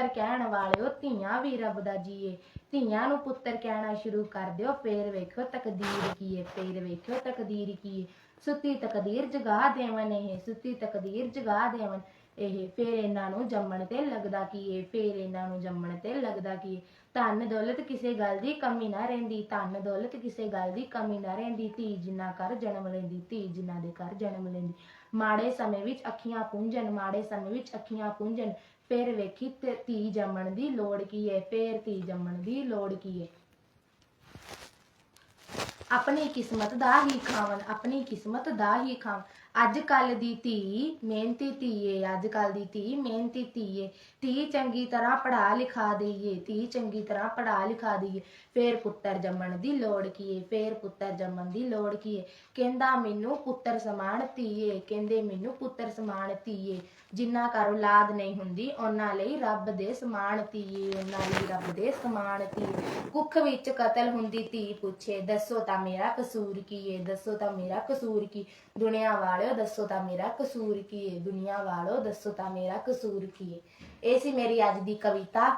ਪੁੱਤਰ ਕਹਿਣ ਵਾਲਿਓ, ਧੀਆਂ ਵੀ ਰੱਬ ਦਾ ਜੀਏ। ਧੀਆਂ ਨੂੰ ਪੁੱਤਰ ਕਹਿਣਾ ਸ਼ੁਰੂ ਕਰ ਦਿਓ, ਫੇਰ ਵੇਖਿਓ ਤਕਦੀਰ ਕੀ ਏ, ਫੇਰ ਵੇਖਿਓ ਤਕਦੀਰ ਕੀ ਏ। ਸੁੱਤੀ ਤਕਦੀਰ ਜਗਾ ਦੇਵਨ ਇਹ, ਸੁੱਤੀ ਤਕਦੀਰ ਜਗਾ ਦੇਵਨ। ਇਹ ਫਿਰ ਇਹਨਾਂ ਨੂੰ ਜੰਮਣ ਤੇ ਲੱਗਦਾ ਕੀ ਏ ਫਿਰ ਇਹਨਾਂ ਨੂੰ ਜੰਮਣ ਤੇ ਲੱਗਦਾ ਕੀ ਏ ਧਨ ਦੌਲਤ ਕਿਸੇ ਗੱਲ ਦੀ ਕਮੀ ਨਾ ਰਹਿੰਦੀ, ਧਨ ਦੌਲਤ ਕਿਸੇ ਗੱਲ ਦੀ ਕਮੀ ਨਾ ਰਹਿੰਦੀ, ਧੀ ਜਿੰਨਾ ਕਰ ਜਨਮ ਲੈਂਦੀ, ਧੀ ਜਿੰਨਾ ਦੇ ਘਰ ਜਨਮ ਲੈਂਦੀ। ਮਾੜੇ ਸਮੇਂ ਵਿੱਚ ਅੱਖੀਆਂ ਪੁੰਝਣ, ਮਾੜੇ ਸਮੇਂ ਵਿੱਚ ਅੱਖੀਆਂ ਪੁੰਝਣ, ਫਿਰ ਵੇਖੀ ਧੀ ਜੰਮਣ ਦੀ ਲੋੜ ਕੀ ਏ, ਫੇਰ ਧੀ ਜੰਮਣ ਦੀ ਲੋੜ ਕੀ ਏ। ਆਪਣੀ ਕਿਸਮਤ ਦਾ ਹੀ ਖਾਵਨ ਆਪਣੀ ਕਿਸਮਤ ਦਾ ਹੀ ਖਾਵਨ ਅੱਜ ਕੱਲ ਦੀ ਧੀ ਮਿਹਨਤੀ ਧੀਏ ਅੱਜ ਕੱਲ ਦੀ ਧੀ ਮਿਹਨਤੀ ਧੀਏ ਧੀ ਚੰਗੀ ਤਰ੍ਹਾਂ ਪੜ੍ਹਾ ਲਿਖਾ ਦਈਏ, ਧੀ ਚੰਗੀ ਤਰ੍ਹਾਂ ਪੜ੍ਹਾ ਲਿਖਾ ਦਈਏ। ਫੇਰ ਪੁੱਤਰ ਜੰਮਣ ਦੀ ਲੋੜ ਕੀ ਏ, ਫੇਰ ਪੁੱਤਰ ਜੰਮਣ ਦੀ ਲੋੜ ਕੀ ਕਹਿੰਦਾ ਮੈਨੂੰ ਪੁੱਤਰ ਸਮਾਨ ਧੀਏ ਕਹਿੰਦੇ ਮੈਨੂੰ ਪੁੱਤਰ ਸਮਾਨ ਧੀਏ ਜਿੰਨਾ ਘਰ ਔਲਾਦ ਨਹੀਂ ਹੁੰਦੀ, ਉਹਨਾਂ ਲਈ ਰੱਬ ਦੇ ਸਮਾਨ ਧੀਏ ਉਹਨਾਂ ਲਈ ਰੱਬ ਦੇ ਸਮਾਨ ਧੀਏ ਕੁੱਖ ਵਿੱਚ ਕਤਲ ਹੁੰਦੀ ਧੀ ਪੁੱਛੇ, ਦੱਸੋ ਤਾਂ ਮੇਰਾ ਕਸੂਰ ਕੀ ਏ, ਦੱਸੋ ਤਾਂ ਮੇਰਾ ਕਸੂਰ ਕੀ। ਦੁਨੀਆ ਵਾਲਿਓ, ਦੱਸੋ ਤਾਂ ਮੇਰਾ ਕਸੂਰ ਕੀ ਏ? ਦੁਨੀਆ ਵਾਲਿਓ, ਦੱਸੋ ਤਾਂ ਮੇਰਾ ਕਸੂਰ ਕੀ ਏ? ਇਹ ਸੀ ਮੇਰੀ ਅੱਜ ਦੀ ਕਵਿਤਾ।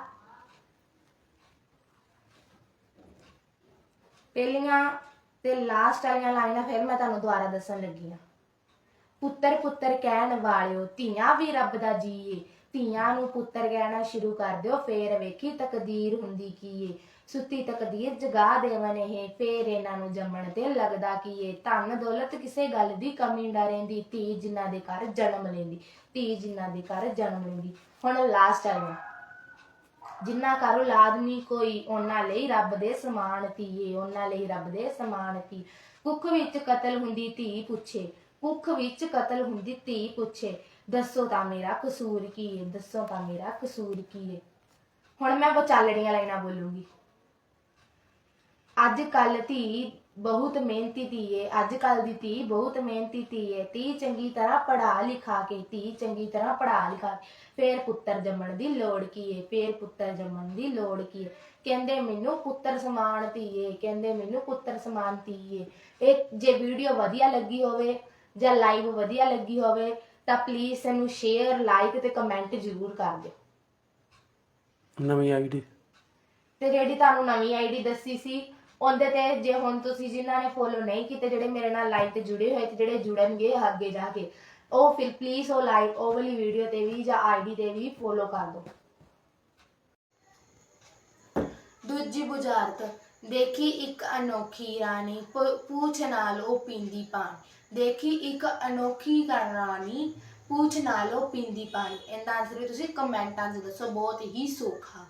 ਪਹਿਲੀਆਂ ਤੇ ਲਾਸਟ ਵਾਲੀਆਂ ਲਾਈਨਾਂ ਫਿਰ ਮੈਂ ਤੁਹਾਨੂੰ ਦੁਬਾਰਾ ਦੱਸਣ ਲੱਗੀ ਹਾਂ। ਪੁੱਤਰ ਪੁੱਤਰ ਕਹਿਣ ਵਾਲਿਓ, ਧੀਆਂ ਵੀ ਰੱਬ ਦਾ ਜੀਏ ਧੀਆਂ ਨੂੰ ਪੁੱਤਰ ਕਹਿਣਾ ਸ਼ੁਰੂ ਕਰ ਦਿਓ, ਫੇਰ ਵੇਖੀ ਤਕਦੀਰ ਹੁੰਦੀ ਕੀ ਏ। ਸੁੱਤੀ ਤਕਦੀਰ ਜਗਾ ਦੇਵਨ ਇਹ, ਫੇਰ ਇਹਨਾਂ ਨੂੰ ਜੰਮਣ ਤੇ ਲੱਗਦਾ ਕੀ ਏ। ਧਨ ਦੌਲਤ ਕਿਸੇ ਗੱਲ ਦੀ ਕਮੀ ਨਾ ਰਹਿੰਦੀ, ਧੀ ਜਿਨ੍ਹਾਂ ਦੇ ਘਰ ਜਨਮ ਲੈਂਦੀ, ਧੀ ਜਿਨ੍ਹਾਂ ਦੇ ਘਰ ਜਨਮ ਲੈਂਦੀ। ਹੁਣ ਲਾਸਟ ਆਇਆ ਜਿੰਨਾ ਘਰ ਔਲਾਦ ਨਹੀਂ ਕੋਈ, ਉਹਨਾਂ ਲਈ ਰੱਬ ਦੇ ਸਮਾਨ ਧੀਏ ਉਹਨਾਂ ਲਈ ਰੱਬ ਦੇ ਸਮਾਨ ਧੀ। ਕੁੱਖ ਵਿੱਚ ਕਤਲ ਹੁੰਦੀ ਧੀ ਪੁੱਛੇ ਕੁੱਖ ਵਿੱਚ ਕਤਲ ਹੁੰਦੀ ਧੀ ਪੁੱਛੇ। ਦੱਸੋ ਤਾਂ ਮੇਰਾ ਕਸੂਰ ਕੀ ਹੈ ਦੱਸੋ ਤਾਂ ਮੇਰਾ ਕਸੂਰ ਕੀ ਹੈ ਹੁਣ ਮੈਂ ਵਿਚਾਲੜੀਆਂ ਲਾਈਨਾਂ ਬੋਲੂੰਗੀ। ਅੱਜ ਕੱਲ ਧੀ ਬਹੁਤ ਮਿਹਨਤੀ ਧੀ ਏ ਅੱਜ ਕੱਲ ਦੀ ਧੀ ਬਹੁਤ ਮਿਹਨਤੀ ਧੀ ਹੈ ਧੀ ਚੰਗੀ ਤਰ੍ਹਾਂ ਪੜ੍ਹਾ ਲਿਖਾ ਕੇ, ਧੀ ਚੰਗੀ ਤਰ੍ਹਾਂ ਪੜ੍ਹਾ ਲਿਖਾ ਕੇ, ਫੇਰ ਪੁੱਤਰ ਜੰਮਣ ਦੀ ਲੋੜ ਕੀ ਹੈ ਫੇਰ ਪੁੱਤਰ ਜੰਮਣ ਦੀ ਲੋੜ ਕੀ ਹੈ ਕਹਿੰਦੇ ਮੈਨੂੰ ਪੁੱਤਰ ਸਮਾਨ ਧੀਏ ਕਹਿੰਦੇ ਮੈਨੂੰ ਪੁੱਤਰ ਸਮਾਨ ਧੀਏ ਇਹ ਜੇ ਵੀਡੀਓ ਵਧੀਆ ਲੱਗੀ ਹੋਵੇ ਜਾਂ ਲਾਈਵ ਵਧੀਆ ਲੱਗੀ ਹੋਵੇ ਤਾਂ ਪਲੀਜ਼ ਇਹਨੂੰ ਸ਼ੇਅਰ ਲਾਈਕ ਤੇ ਕਮੈਂਟ ਜ਼ਰੂਰ ਕਰ ਦਿਓ। ਨਵੀਂ ਆਈਡੀ। ਤੇ ਜਿਹੜੀ ਤੁਹਾਨੂੰ ਨਵੀਂ ਆਈਡੀ ਦੱਸੀ ਸੀ ਉਹਦੇ ਤੇ ਜੇ ਹੁਣ ਤੁਸੀਂ ਜਿਨ੍ਹਾਂ ਨੇ ਫੋਲੋ ਨਹੀਂ ਕੀਤੇ ਜਿਹੜੇ ਮੇਰੇ ਨਾਲ ਲਾਈਵ ਤੇ ਜੁੜੇ ਹੋਏ ਤੇ ਜਿਹੜੇ ਜੁੜਨਗੇ ਅੱਗੇ ਜਾ ਕੇ ਉਹ ਫਿਰ ਪਲੀਜ਼ ਉਹ ਲਾਈਵ ਉਹ ਵਾਲੀ ਵੀਡੀਓ ਤੇ ਵੀ ਜਾਂ ਆਈਡੀ ਤੇ ਵੀ ਫੋਲੋ ਕਰ ਦਿਓ। ਦੂਜੀ ਬੁਝਾਰਤ, ਦੇਖੀ ਇੱਕ ਅਨੋਖੀ ਰਾਣੀ, ਪ- ਪੂਛ ਨਾਲ ਉਹ ਪੀਂਦੀ ਪਾਣੀ। ਦੇਖੀ ਇੱਕ ਅਨੋਖੀ ਰਾਣੀ, ਪੂਛ ਨਾਲ ਉਹ ਪੀਂਦੀ ਪਾਣੀ। ਇਹਦਾ ਆਨਸਰ ਵੀ ਤੁਸੀਂ ਕਮੈਂਟਾਂ 'ਚ ਦੱਸੋ, ਬਹੁਤ ਹੀ ਸੌਖਾ।